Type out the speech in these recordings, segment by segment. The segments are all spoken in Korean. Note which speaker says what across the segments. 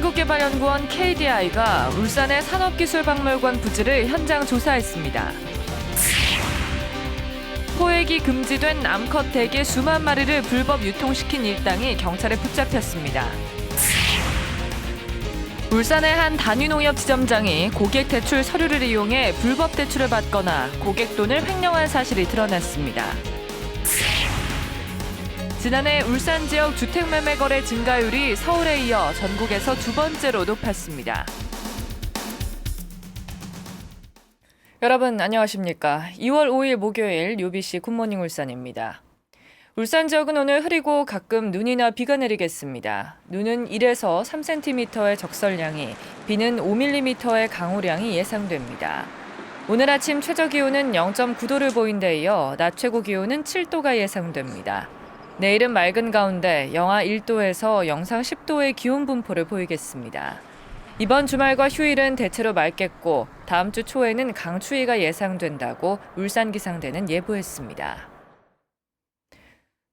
Speaker 1: 한국개발연구원 KDI가 울산의 산업기술박물관 부지를 현장 조사했습니다. 포획이 금지된 암컷 대게 수만 마리를 불법 유통시킨 일당이 경찰에 붙잡혔습니다. 울산의 한 단위농협 지점장이 고객 대출 서류를 이용해 불법 대출을 받거나 고객 돈을 횡령한 사실이 드러났습니다. 지난해 울산 지역 주택 매매 거래 증가율이 서울에 이어 전국에서 두 번째로 높았습니다. 여러분 안녕하십니까? 2월 5일 목요일 UBC 굿모닝 울산입니다. 울산 지역은 오늘 흐리고 가끔 눈이나 비가 내리겠습니다. 눈은 1에서 3cm의 적설량이, 비는 5mm의 강우량이 예상됩니다. 오늘 아침 최저 기온은 0.9도를 보인 데 이어 낮 최고 기온은 7도가 예상됩니다. 내일은 맑은 가운데 영하 1도에서 영상 10도의 기온 분포를 보이겠습니다. 이번 주말과 휴일은 대체로 맑겠고 다음 주 초에는 강추위가 예상된다고 울산기상대는 예보했습니다.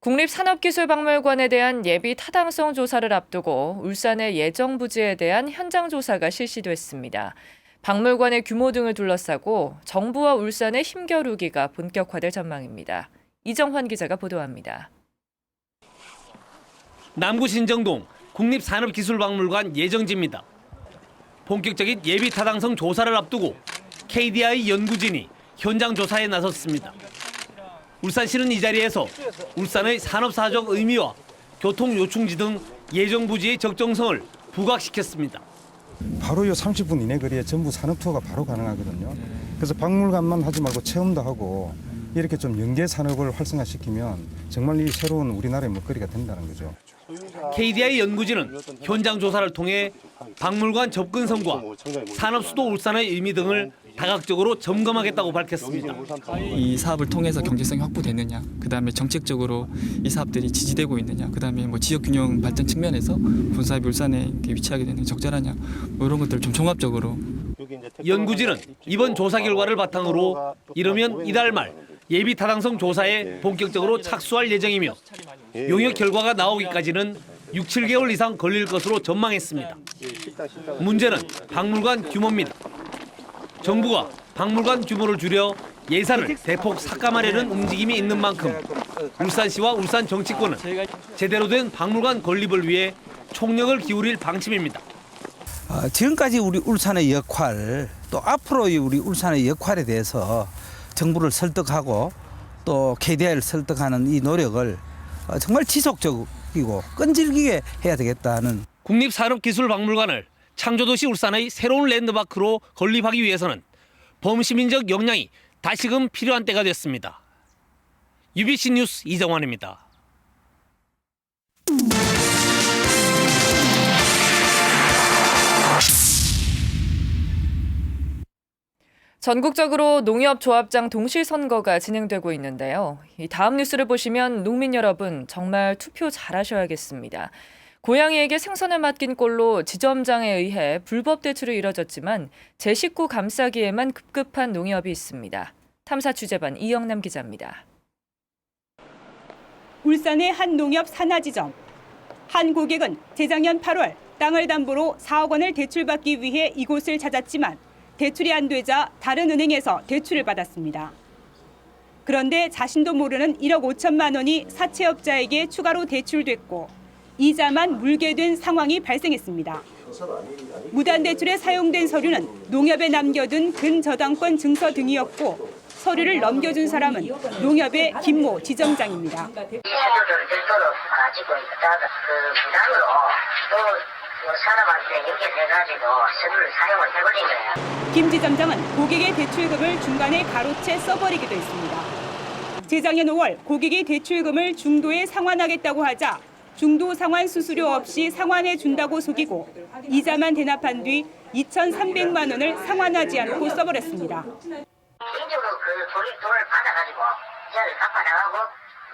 Speaker 1: 국립산업기술박물관에 대한 예비 타당성 조사를 앞두고 울산의 예정 부지에 대한 현장 조사가 실시됐습니다. 박물관의 규모 등을 둘러싸고 정부와 울산의 힘겨루기가 본격화될 전망입니다. 이정환 기자가 보도합니다.
Speaker 2: 남구 신정동 국립산업기술박물관 예정지입니다. 본격적인 예비 타당성 조사를 앞두고 KDI 연구진이 현장 조사에 나섰습니다. 울산시는 이 자리에서 울산의 산업사적 의미와 교통 요충지 등 예정 부지의 적정성을 부각시켰습니다.
Speaker 3: 바로 이 30분 이내 거리에 전부 산업 투어가 바로 가능하거든요. 그래서 박물관만 하지 말고 체험도 하고 이렇게 좀 연계 산업을 활성화시키면 정말 이 새로운 우리나라의 먹거리가 된다는 거죠.
Speaker 2: KDI 연구진은 현장 조사를 통해 박물관 접근성과 산업 수도 울산의 의미 등을 다각적으로 점검하겠다고 밝혔습니다.
Speaker 4: 이 사업을 통해서 경제성이 확보되느냐, 그 다음에 정책적으로 이 사업들이 지지되고 있느냐, 그 다음에 뭐 지역 균형 발전 측면에서 군사업이 울산에 위치하게 되는 게 적절하냐, 뭐 이런 것들 좀 종합적으로
Speaker 2: 연구진은 이번 조사 결과를 바탕으로 이르면 이달 말 예비 타당성 조사에 본격적으로 착수할 예정이며 용역 결과가 나오기까지는 6, 7개월 이상 걸릴 것으로 전망했습니다. 문제는 박물관 규모입니다. 정부가 박물관 규모를 줄여 예산을 대폭 삭감하려는 움직임이 있는 만큼 울산시와 울산 정치권은 제대로 된 박물관 건립을 위해 총력을 기울일 방침입니다.
Speaker 5: 어, 지금까지 우리 울산의 역할 또 앞으로의 우리 울산의 역할에 대해서 정부를 설득하고 또 KDI를 설득하는 이 노력을 어, 정말 지속적이고 끈질기게 해야 되겠다는
Speaker 2: 국립산업기술박물관을 창조도시 울산의 새로운 랜드마크로 건립하기 위해서는 범시민적 역량이 다시금 필요한 때가 됐습니다. UBC 뉴스 이정환입니다.
Speaker 1: 전국적으로 농협조합장 동시 선거가 진행되고 있는데요. 이 다음 뉴스를 보시면 농민 여러분 정말 투표 잘하셔야겠습니다. 고양이에게 생선을 맡긴 꼴로 지점장에 의해 불법 대출이 이뤄졌지만 제 식구 감싸기에만 급급한 농협이 있습니다. 탐사 취재반 이영남 기자입니다.
Speaker 6: 울산의 한 농협 산하지점. 한 고객은 재작년 8월 땅을 담보로 4억 원을 대출받기 위해 이곳을 찾았지만 대출이 안 되자 다른 은행에서 대출을 받았습니다. 그런데 자신도 모르는 1억 5천만 원이 사채업자에게 추가로 대출됐고 이자만 물게 된 상황이 발생했습니다. 무단 대출에 사용된 서류는 농협에 남겨둔 근저당권 증서 등이었고 서류를 넘겨준 사람은 농협의 김모 지점장입니다.
Speaker 7: 사람한테 서류를 사용을 해버린 거예요.
Speaker 6: 김 지점장은 고객의 대출금을 중간에 가로채 써버리기도 했습니다. 재작년 5월 고객이 대출금을 중도에 상환하겠다고 하자 중도 상환 수수료 없이 상환해 준다고 속이고 이자만 대납한 뒤 2,300만 원을 상환하지 않고 써버렸습니다.
Speaker 7: 개인적으로 그 돈을, 돈을 받아가지고 이자를 갚아 나가고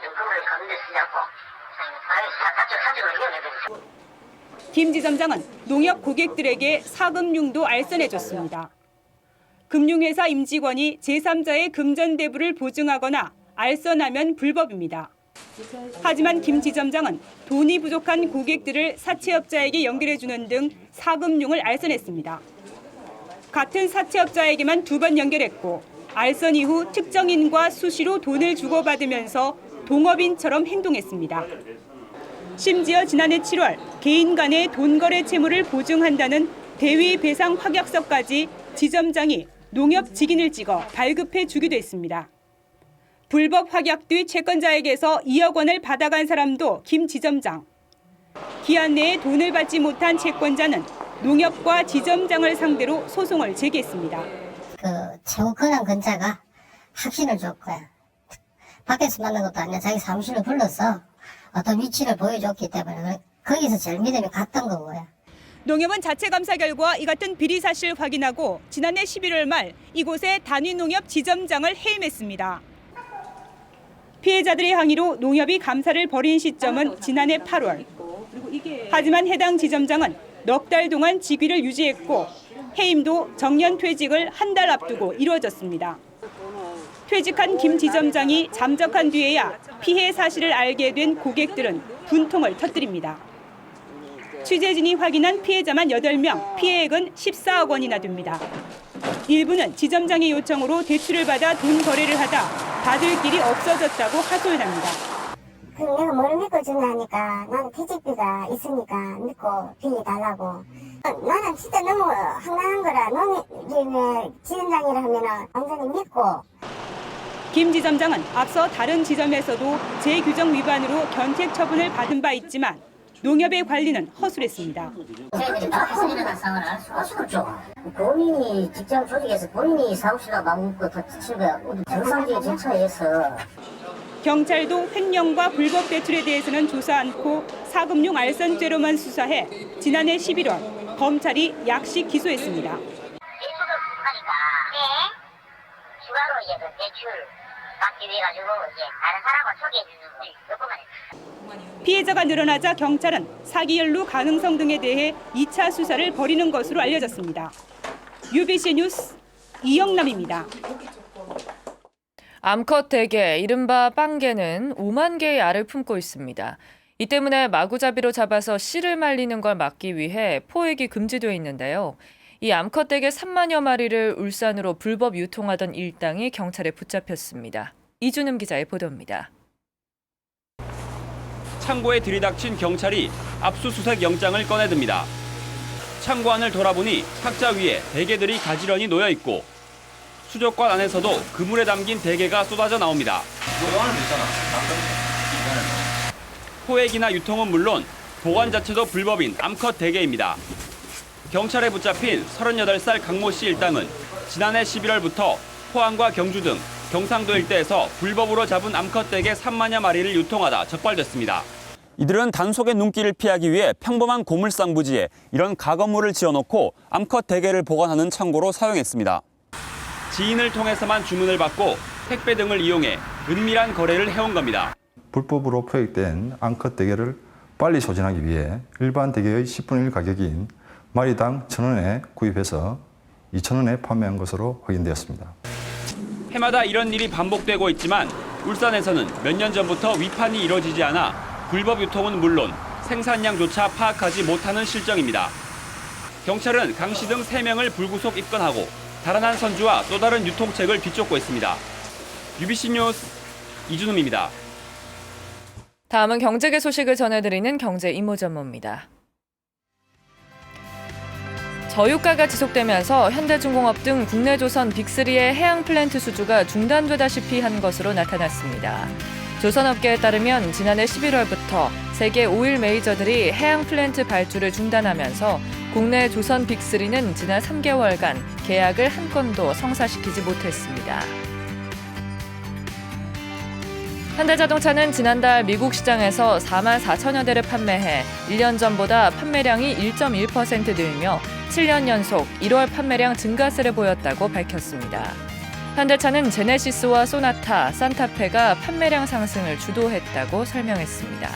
Speaker 7: 연금을 갚는 데 쓰자고 아예 사적 사적으로 이용해버렸어요.
Speaker 6: 김 지점장은 농협 고객들에게 사금융도 알선해줬습니다. 금융회사 임직원이 제3자의 금전 대부를 보증하거나 알선하면 불법입니다. 하지만 김 지점장은 돈이 부족한 고객들을 사채업자에게 연결해주는 등 사금융을 알선했습니다. 같은 사채업자에게만 두 번 연결했고 알선 이후 특정인과 수시로 돈을 주고받으면서 동업인처럼 행동했습니다. 심지어 지난해 7월 개인 간의 돈 거래 채무를 보증한다는 대위 배상 확약서까지 지점장이 농협 직인을 찍어 발급해 주기도 했습니다. 불법 확약 뒤 채권자에게서 2억 원을 받아간 사람도 김 지점장. 기한 내에 돈을 받지 못한 채권자는 농협과 지점장을 상대로 소송을 제기했습니다.
Speaker 8: 그 최고 권한 근자가 확신을 줬고요. 밖에서 만난 것도 아니라 자기 사무실로 불러서 어떤 위치를 보여줬기 때문에 거기서 제일 믿음이 갔던 거고요.
Speaker 6: 농협은 자체 감사 결과 이 같은 비리 사실 확인하고 지난해 11월 말 이곳에 단위 농협 지점장을 해임했습니다. 피해자들의 항의로 농협이 감사를 벌인 시점은 지난해 8월. 하지만 해당 지점장은 넉 달 동안 직위를 유지했고 해임도 정년 퇴직을 한 달 앞두고 이루어졌습니다. 퇴직한 김 지점장이 잠적한 뒤에야 피해 사실을 알게 된 고객들은 분통을 터뜨립니다. 취재진이 확인한 피해자만 8명, 피해액은 14억 원이나 됩니다. 일부는 지점장의 요청으로 대출을 받아 돈 거래를 하다 받을 길이 없어졌다고 하소연합니다.
Speaker 8: 그 내가 뭘 믿고 전화하니까 나는 퇴직비가 있으니까 믿고 빌려달라고. 나는 진짜 너무 황당한 거라 농협의 지점장이라 하면은 완전히 믿고
Speaker 6: 김 지점장은 앞서 다른 지점에서도 재규정 위반으로 견책 처분을 받은 바 있지만 농협의 관리는 허술했습니다.
Speaker 7: 저희들이 밖에서 일어난 상황을 알 수가 없죠. 본인이 직장 조직에서 본인이 사무실로 마음먹고 다친 거야. 정상적인 절차에 의해서
Speaker 6: 경찰도 횡령과 불법 대출에 대해서는 조사 않고 사금융 알선죄로만 수사해 지난해 11월 검찰이 약식 기소했습니다.
Speaker 7: 일수도 부족하니까 추가로 이제 그 대출 받기 위해 가지고 이제 다른 사람을 소개해 주는 몇 번만 했어요.
Speaker 6: 피해자가 늘어나자 경찰은 사기 연루 가능성 등에 대해 2차 수사를 벌이는 것으로 알려졌습니다. UBC 뉴스 이영남입니다.
Speaker 1: 암컷 대게, 이른바 빵개는 5만 개의 알을 품고 있습니다. 이 때문에 마구잡이로 잡아서 씨를 말리는 걸 막기 위해 포획이 금지돼 있는데요. 이 암컷 대게 3만여 마리를 울산으로 불법 유통하던 일당이 경찰에 붙잡혔습니다. 이준음 기자의 보도입니다.
Speaker 9: 창고에 들이닥친 경찰이 압수수색 영장을 꺼내듭니다. 창고 안을 돌아보니 탁자 위에 대게들이 가지런히 놓여 있고 수족관 안에서도 그물에 담긴 대게가 쏟아져 나옵니다. 포획이나 유통은 물론 보관 자체도 불법인 암컷 대게입니다. 경찰에 붙잡힌 38살 강모 씨 일당은 지난해 11월부터 포항과 경주 등 경상도 일대에서 불법으로 잡은 암컷 대게 3만여 마리를 유통하다 적발됐습니다. 이들은 단속의 눈길을 피하기 위해 평범한 고물상 부지에 이런 가건물을 지어놓고 암컷 대게를 보관하는 창고로 사용했습니다. 지인을 통해서만 주문을 받고 택배 등을 이용해 은밀한 거래를 해온 겁니다.
Speaker 10: 불법으로 포획된 암컷 대게를 빨리 소진하기 위해 일반 대게의 10분의 1 가격인 마리당 1,000원에 구입해서 2,000원에 판매한 것으로 확인되었습니다.
Speaker 9: 해마다 이런 일이 반복되고 있지만 울산에서는 몇 년 전부터 위판이 이뤄지지 않아 불법 유통은 물론 생산량조차 파악하지 못하는 실정입니다. 경찰은 강 씨 등 3명을 불구속 입건하고 달아난 선주와 또 다른 유통책을 뒤쫓고 있습니다. UBC 뉴스 이준음입니다.
Speaker 1: 다음은 경제계 소식을 전해드리는 경제 이모 전문입니다. 저유가가 지속되면서 현대중공업 등 국내 조선 빅3의 해양 플랜트 수주가 중단되다시피 한 것으로 나타났습니다. 조선업계에 따르면 지난해 11월부터 세계 오일 메이저들이 해양 플랜트 발주를 중단하면서 국내 조선 빅3는 지난 3개월간 계약을 한 건도 성사시키지 못했습니다. 현대자동차는 지난달 미국 시장에서 4만 4천여 대를 판매해 1년 전보다 판매량이 1.1% 늘며 7년 연속 1월 판매량 증가세를 보였다고 밝혔습니다. 현대차는 제네시스와 소나타, 산타페가 판매량 상승을 주도했다고 설명했습니다.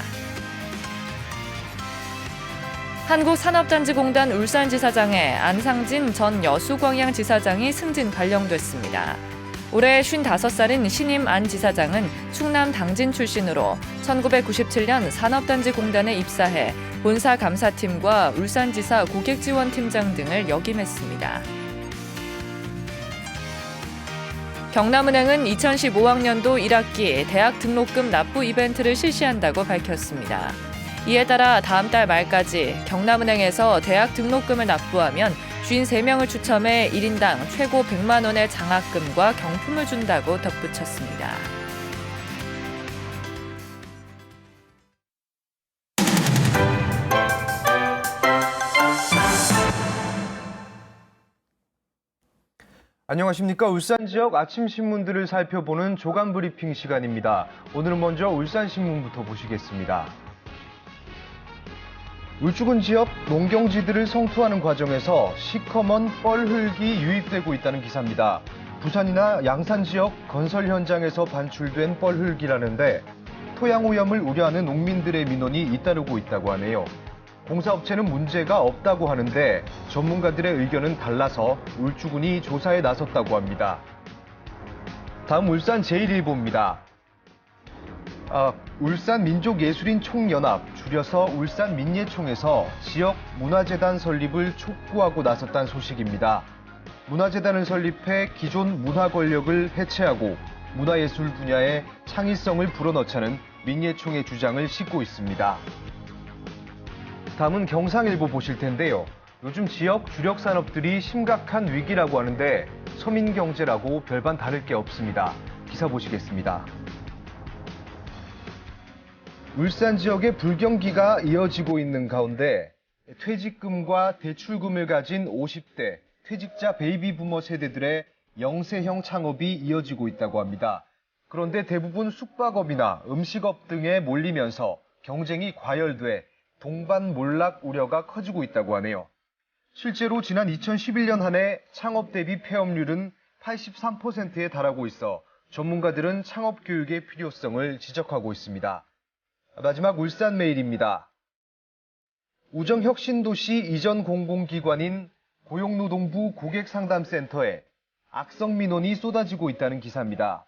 Speaker 1: 한국산업단지공단 울산지사장에 안상진 전 여수광양지사장이 승진 발령됐습니다. 올해 55살인 신임 안 지사장은 충남 당진 출신으로 1997년 산업단지공단에 입사해 본사 감사팀과 울산지사 고객지원팀장 등을 역임했습니다. 경남은행은 2015학년도 1학기 대학 등록금 납부 이벤트를 실시한다고 밝혔습니다. 이에 따라 다음 달 말까지 경남은행에서 대학 등록금을 납부하면 53명을 추첨해 1인당 최고 100만 원의 장학금과 경품을 준다고 덧붙였습니다.
Speaker 11: 안녕하십니까 울산 지역 아침 신문들을 살펴보는 조간 브리핑 시간입니다. 오늘은 먼저 울산 신문부터 보시겠습니다. 울주군 지역 농경지들을 성투하는 과정에서 시커먼 뻘흙이 유입되고 있다는 기사입니다. 부산이나 양산 지역 건설 현장에서 반출된 뻘흙이라는데 토양 오염을 우려하는 농민들의 민원이 잇따르고 있다고 하네요. 공사업체는 문제가 없다고 하는데 전문가들의 의견은 달라서 울주군이 조사에 나섰다고 합니다. 다음 울산 제1일보입니다. 아, 울산 민족예술인 총연합, 줄여서 울산 민예총에서 지역 문화재단 설립을 촉구하고 나섰다는 소식입니다. 문화재단을 설립해 기존 문화 권력을 해체하고 문화예술 분야의 창의성을 불어넣자는 민예총의 주장을 싣고 있습니다. 다음은 경상일보 보실 텐데요. 요즘 지역 주력 산업들이 심각한 위기라고 하는데 서민 경제라고 별반 다를 게 없습니다. 기사 보시겠습니다. 울산 지역의 불경기가 이어지고 있는 가운데 퇴직금과 대출금을 가진 50대 퇴직자 베이비 부머 세대들의 영세형 창업이 이어지고 있다고 합니다. 그런데 대부분 숙박업이나 음식업 등에 몰리면서 경쟁이 과열돼 동반 몰락 우려가 커지고 있다고 하네요. 실제로 지난 2011년 한 해 창업 대비 폐업률은 83%에 달하고 있어 전문가들은 창업 교육의 필요성을 지적하고 있습니다. 마지막 울산 메일입니다. 우정혁신도시 이전 공공기관인 고용노동부 고객상담센터에 악성 민원이 쏟아지고 있다는 기사입니다.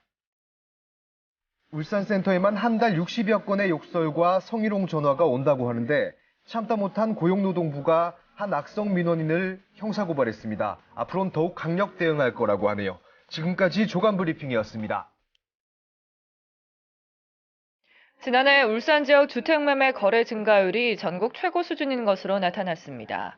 Speaker 11: 울산센터에만 한 달 60여 건의 욕설과 성희롱 전화가 온다고 하는데 참다 못한 고용노동부가 한 악성 민원인을 형사고발했습니다. 앞으로는 더욱 강력 대응할 거라고 하네요. 지금까지 조간 브리핑이었습니다.
Speaker 1: 지난해 울산 지역 주택매매 거래 증가율이 전국 최고 수준인 것으로 나타났습니다.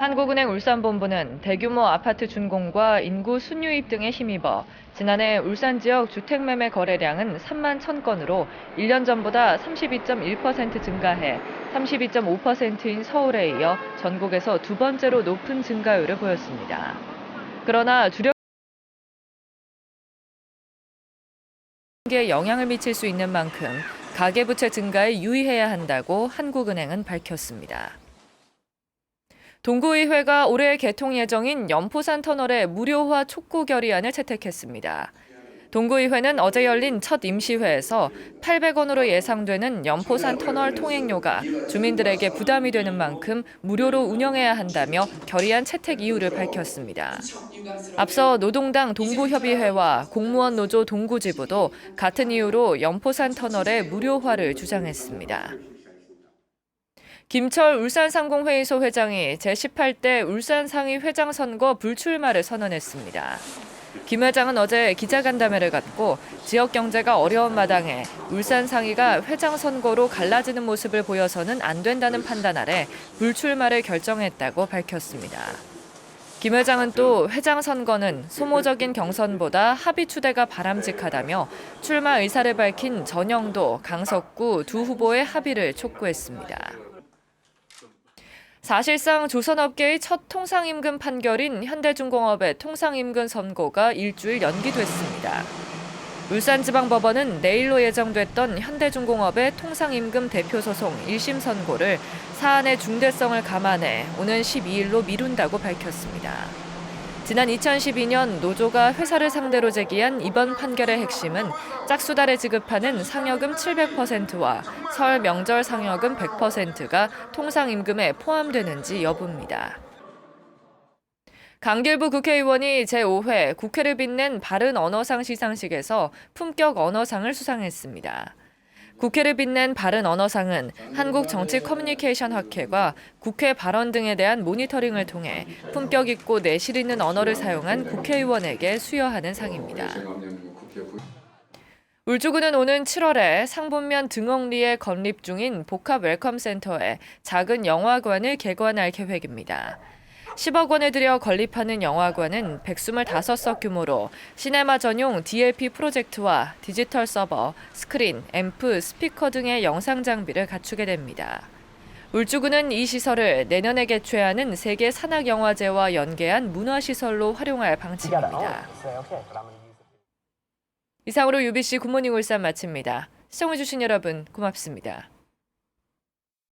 Speaker 1: 한국은행 울산본부는 대규모 아파트 준공과 인구 순유입 등에 힘입어 지난해 울산 지역 주택매매 거래량은 3만 1000건으로 1년 전보다 32.1% 증가해 32.5%인 서울에 이어 전국에서 두 번째로 높은 증가율을 보였습니다. 그러나 주력 에 영향을 미칠 수 있는 만큼 가계부채 증가에 유의해야 한다고 한국은행은 밝혔습니다. 동구의회가 올해 개통 예정인 연포산 터널의 무료화 촉구 결의안을 채택했습니다. 동구의회는 어제 열린 첫 임시회에서 800원으로 예상되는 연포산 터널 통행료가 주민들에게 부담이 되는 만큼 무료로 운영해야 한다며 결의안 채택 이유를 밝혔습니다. 앞서 노동당 동구협의회와 공무원 노조 동구지부도 같은 이유로 연포산 터널의 무료화를 주장했습니다. 김철 울산상공회의소 회장이 제18대 울산상위 회장 선거 불출마를 선언했습니다. 김 회장은 어제 기자간담회를 갖고 지역 경제가 어려운 마당에 울산 상위가 회장 선거로 갈라지는 모습을 보여서는 안 된다는 판단 아래 불출마를 결정했다고 밝혔습니다. 김 회장은 또 회장 선거는 소모적인 경선보다 합의 추대가 바람직하다며 출마 의사를 밝힌 전영도, 강석구 두 후보의 합의를 촉구했습니다. 사실상 조선업계의 첫 통상임금 판결인 현대중공업의 통상임금 선고가 일주일 연기됐습니다. 울산지방법원은 내일로 예정됐던 현대중공업의 통상임금 대표 소송 1심 선고를 사안의 중대성을 감안해 오는 12일로 미룬다고 밝혔습니다. 지난 2012년 노조가 회사를 상대로 제기한 이번 판결의 핵심은 짝수달에 지급하는 상여금 700%와 설 명절 상여금 100%가 통상임금에 포함되는지 여부입니다. 강길부 국회의원이 제5회 국회를 빛낸 바른 언어상 시상식에서 품격 언어상을 수상했습니다. 국회를 빛낸 바른 언어상은 한국 정치 커뮤니케이션 학회가 국회 발언 등에 대한 모니터링을 통해 품격 있고 내실 있는 언어를 사용한 국회의원에게 수여하는 상입니다. 울주군은 오는 7월에 상본면 등억리에 건립 중인 복합 웰컴 센터에 작은 영화관을 개관할 계획입니다. 10억 원을 들여 건립하는 영화관은 125석 규모로 시네마 전용 DLP 프로젝트와 디지털 서버, 스크린, 앰프, 스피커 등의 영상 장비를 갖추게 됩니다. 울주군은 이 시설을 내년에 개최하는 세계 산악영화제와 연계한 문화시설로 활용할 방침입니다. 이상으로 UBC 굿모닝 울산 마칩니다. 시청해주신 여러분 고맙습니다.